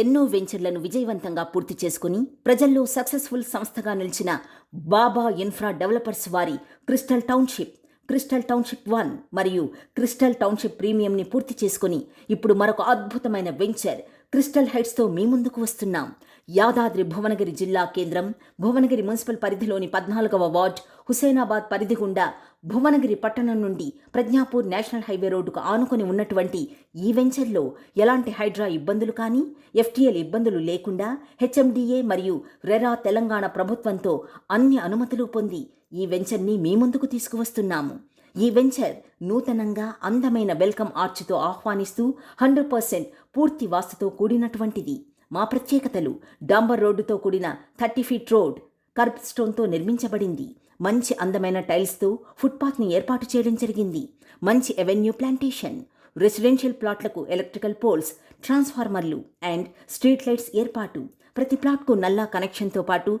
ఎన్నో వెంచర్లను విజయవంతంగా పూర్తి చేసుకుని ప్రజల్లో సక్సెస్ఫుల్ సంస్థగా నిలిచిన బాబా ఇన్ఫ్రా డెవలపర్స్ వారి crystal township crystal township one మరియు క్రిస్టల్ టౌన్షిప్ ప్రీమియంని పూర్తి చేసుకుని ఇప్పుడు మరొక అద్భుతమైన వెంచర్ క్రిస్టల్ హైట్స్తో మీ ముందుకు వస్తున్నాం. యాదాద్రి భువనగిరి జిల్లా కేంద్రం భువనగిరి మున్సిపల్ పరిధిలోని పద్నాలుగవ వార్డ్ హుసేనాబాద్ పరిధి గుండా భువనగిరి పట్టణం నుండి ప్రజ్ఞాపూర్ నేషనల్ హైవే రోడ్డుకు ఆనుకొని ఉన్నటువంటి ఈ వెంచర్లో ఎలాంటి హైడ్రా ఇబ్బందులు కానీ ఎఫ్టీఎల్ ఇబ్బందులు లేకుండా హెచ్ఎండిఏ మరియు రెరా తెలంగాణ ప్రభుత్వంతో అన్ని అనుమతులు పొంది ఈ వెంచర్ని మీ ముందుకు తీసుకువస్తున్నాము. ఈ వెంచర్ నూతనంగా అందమైన వెల్కమ్ ఆర్చ్తో ఆహ్వానిస్తూ హండ్రెడ్ పర్సెంట్ పూర్తి వాస్తుతో కూడినటువంటిది. మా ప్రత్యేకతలు డాంబర్ రోడ్డుతో కూడిన థర్టీ ఫీట్ రోడ్ కర్బ్ స్టోన్తో నిర్మించబడింది. మంచి అందమైన టైల్స్తో ఫుట్పాత్ని ఏర్పాటు చేయడం జరిగింది. మంచి ఎవెన్యూ ప్లాంటేషన్ రెసిడెన్షియల్ ప్లాట్లకు ఎలక్ట్రికల్ పోల్స్ ట్రాన్స్ఫార్మర్లు అండ్ స్ట్రీట్ లైట్స్ ఏర్పాటు. ప్రతి ప్లాట్కు నల్లా కనెక్షన్తో పాటు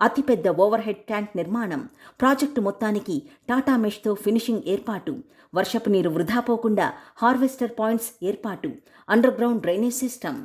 అతిపెద్ద ఓవర్ హెడ్ ట్యాంక్ నిర్మాణం. ప్రాజెక్టు మొత్తానికి టాటా మెష్తో ఫినిషింగ్ ఏర్పాటు. వర్షపు నీరు వృధా పోకుండా హార్వెస్టర్ పాయింట్స్ ఏర్పాటు. Underground drainage system.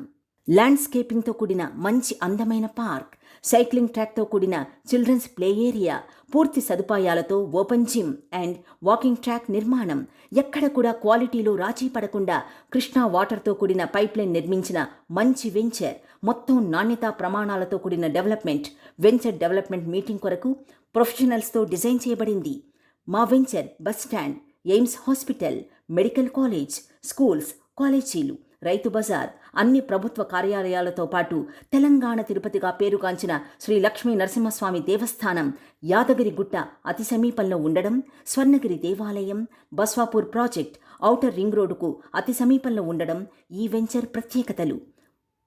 ల్యాండ్స్కేపింగ్తో కూడిన మంచి అందమైన పార్క్ సైక్లింగ్ ట్రాక్తో కూడిన చిల్డ్రన్స్ ప్లే ఏరియా పూర్తి సదుపాయాలతో open gym and walking track నిర్మాణం ఎక్కడ కూడా క్వాలిటీలో రాజీ పడకుండా కృష్ణా వాటర్తో కూడిన పైప్లైన్ నిర్మించిన మంచి వెంచర్ మొత్తం నాణ్యతా ప్రమాణాలతో కూడిన డెవలప్మెంట్ వెంచర్ డెవలప్మెంట్ మీటింగ్ కొరకు ప్రొఫెషనల్స్తో డిజైన్ చేయబడింది. మా venture bus stand AIIMS hospital medical college schools కాలేజీలు. రైతు బజార్ అన్ని ప్రభుత్వ కార్యాలయాలతో పాటు తెలంగాణ తిరుపతిగా పేరుగాంచిన శ్రీ లక్ష్మీ నరసింహస్వామి దేవస్థానం యాదగిరిగుట్ట అతి సమీపంలో ఉండడం స్వర్ణగిరి దేవాలయం బస్వాపూర్ ప్రాజెక్ట్ ఔటర్ రింగ్ రోడ్డుకు అతి సమీపంలో ఉండడం ఈ వెంచర్ ప్రత్యేకతలు.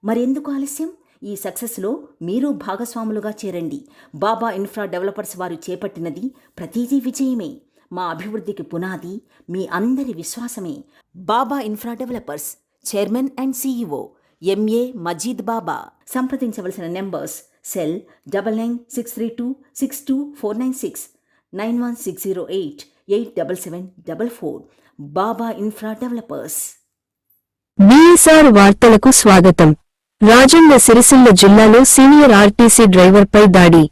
మరెందుకు ఆలస్యం? ఈ సక్సెస్లో మీరు భాగస్వాములుగా చేరండి. బాబా ఇన్ఫ్రా డెవలపర్స్ వారు చేపట్టినది ప్రతిదీ విజయమే. మా అభివృద్ధికి పునాది మీ అందరి విశ్వాసమే. Baba infra developers chairman and CEO MA Majeed Baba. సంప్రదించవలసిన numbers cell double nine six three two six two four nine six nine one six zero eight eight double seven double four. Baba infra developers. BSR వార్తలకు స్వాగతం. రాజన్న సిరిసిల్ల జిల్లాలో senior RTC డ్రైవర్పై దాడి.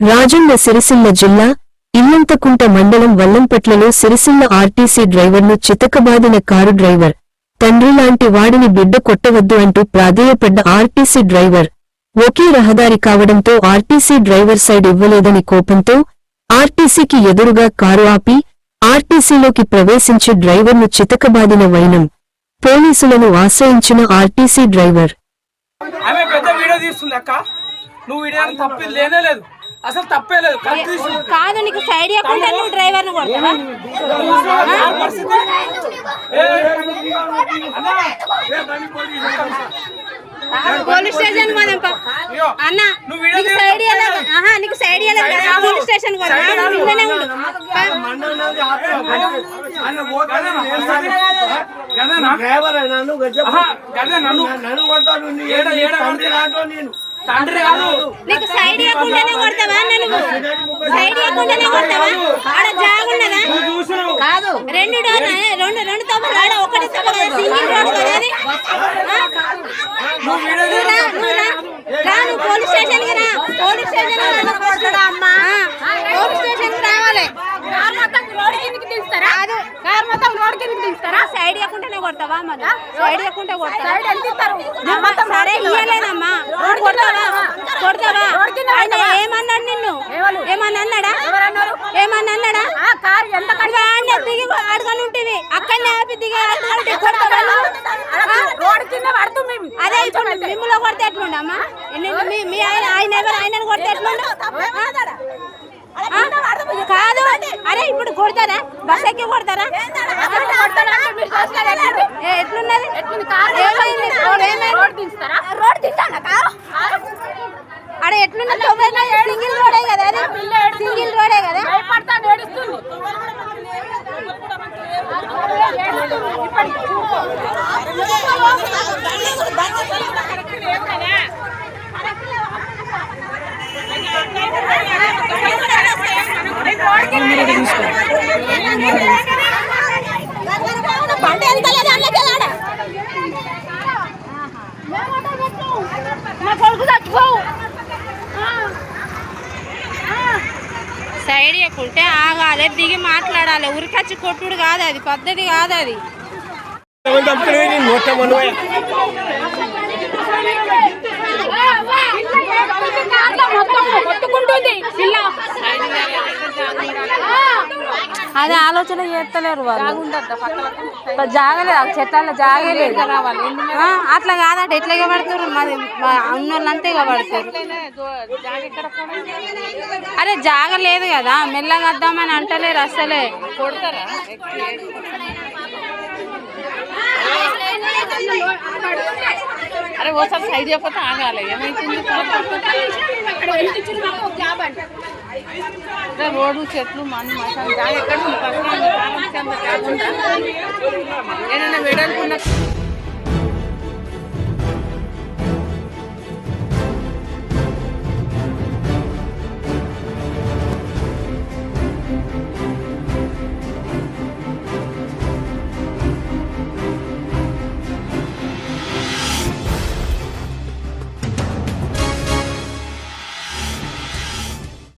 రాజన్న సిరిసిల్ల జిల్లా ఇల్లంతకుంట మండలం వల్లంపట్లలో Sircilla RTC డ్రైవర్ను చితకబాదిన car driver తండ్రి లాంటి వాడిని బిడ్డ కొట్టవద్దు అంటూ ప్రాధేయపడ్డ ఆర్టీసీ డ్రైవర్. ఒకే రహదారి కావడంతో ఆర్టీసీ డ్రైవర్ సైడ్ ఇవ్వలేదని కోపంతో ఆర్టీసీకి ఎదురుగా కారు ఆపి ఆర్టీసీలోకి ప్రవేశించి డ్రైవర్ను చితకబాదిన వైనం. పోలీసులను ఆశ్రయించిన ఆర్టీసీ డ్రైవర్. ఆమె పెద్ద వీడియో తీస్తుంది అక్క. నువ్వు వీడియో తప్పి లేనే లేదు. అసలు తప్పే లేదు. కాదు నీకు సైడ్ ఇవ్వకుండా నువ్వు డ్రైవర్ను కొడతావా పరిస్థితి ఏ, పోలీస్ స్టేషన్ పోదాం అన్న నీకు సైడ్ ఆహా నీకు సైడ్ కదా పోలీస్ స్టేషన్ పోదా. నువ్వు ఇంట్లోనే ఉండు? డ్రైవర్ నన్ను? నన్ను. కొడతాను నీ ఏడ ఏడ తండ్రి లాంటో నేను. తండ్రి కాదు. నీకు సైడ్ ఇవ్వకుండానే కొడతావా నువ్వు సైడ్ ఇవ్వకుండానే కొడతావా? ఆడ జాగున్నదా కాదు. రెండు డోర్ రెండు రెండు తప్పులు ఆడ ఒకటి తప్పు కదా సింగిల్ రోడ్ కదా అది? రా, నువ్వు పోలీస్ స్టేషన్కి రా. పోలీస్ స్టేషన్కి రా, ఫస్ట్. ఆ, పోలీస్ స్టేషన్కి రావాలి. కారు మొత్తం రోడ్ కిందకి దించుతారా కాదు. కారు మొత్తం రోడ్ కిందకి దించుతారా సైడ్ ఇవ్వకుండానే కొడతావా మరి? సైడ్ ఇవ్వకుంటే కొడతారా సైడ్ ఎంత ఇస్తారు? సరే ఇయ్యలేదమ్మా కొడతావా కొడతావా ఆయన ఏమన్నాడు నిన్ను ఏమన్నా అన్నాడా ఏమన్నా అన్నాడా కారు ఎంత ఆడనే దిగి అడగని ఉంటేవి అక్కడనే ఆపి దిగి అడగంటే కొడతావా రోడ్ కింద పడుతుంది మేము మిమ్మల్ని కొడితే ఎట్లుండమ్మా మీ- ఆయన ఆయన ఎవరు? ఆయనను కొడితే ఎట్లుండ? కాదు. అరే ఇప్పుడు కొడతారా? బస్ ఎక్కి కొడతారా? ఎట్లున్నది? అరే ఎట్లున్నది? సింగిల్ రోడే కదా సింగిల్ రోడే కదా. ఎంత లేదు సైడ్ ఎక్కుంటే ఆగాలి దిగి మాట్లాడాలి. ఉరికొచ్చి కొట్టుడు కాదు అది పద్ధతి కాదు అది. మొత్తం అది ఆలోచన చేస్తలేరు వాళ్ళు. జాగలేదు చెట్ల జాగలేదు అట్లా కాదంటే ఎట్లా ఇవ్వబడతారు? మరి ఉన్నోళ్ళంతా ఇవ్వబడతారు. అరే జాగలేదు కదా మెల్లగా వద్దామని అంటలేరు అసలే అరే ఓసారి సైజ్ చెప్పతే ఆగాలి. ఏమైతుంది? రోడ్డు చెట్లు మన మసాలా. ఎక్కడ ఏదైనా వెడల్పున్న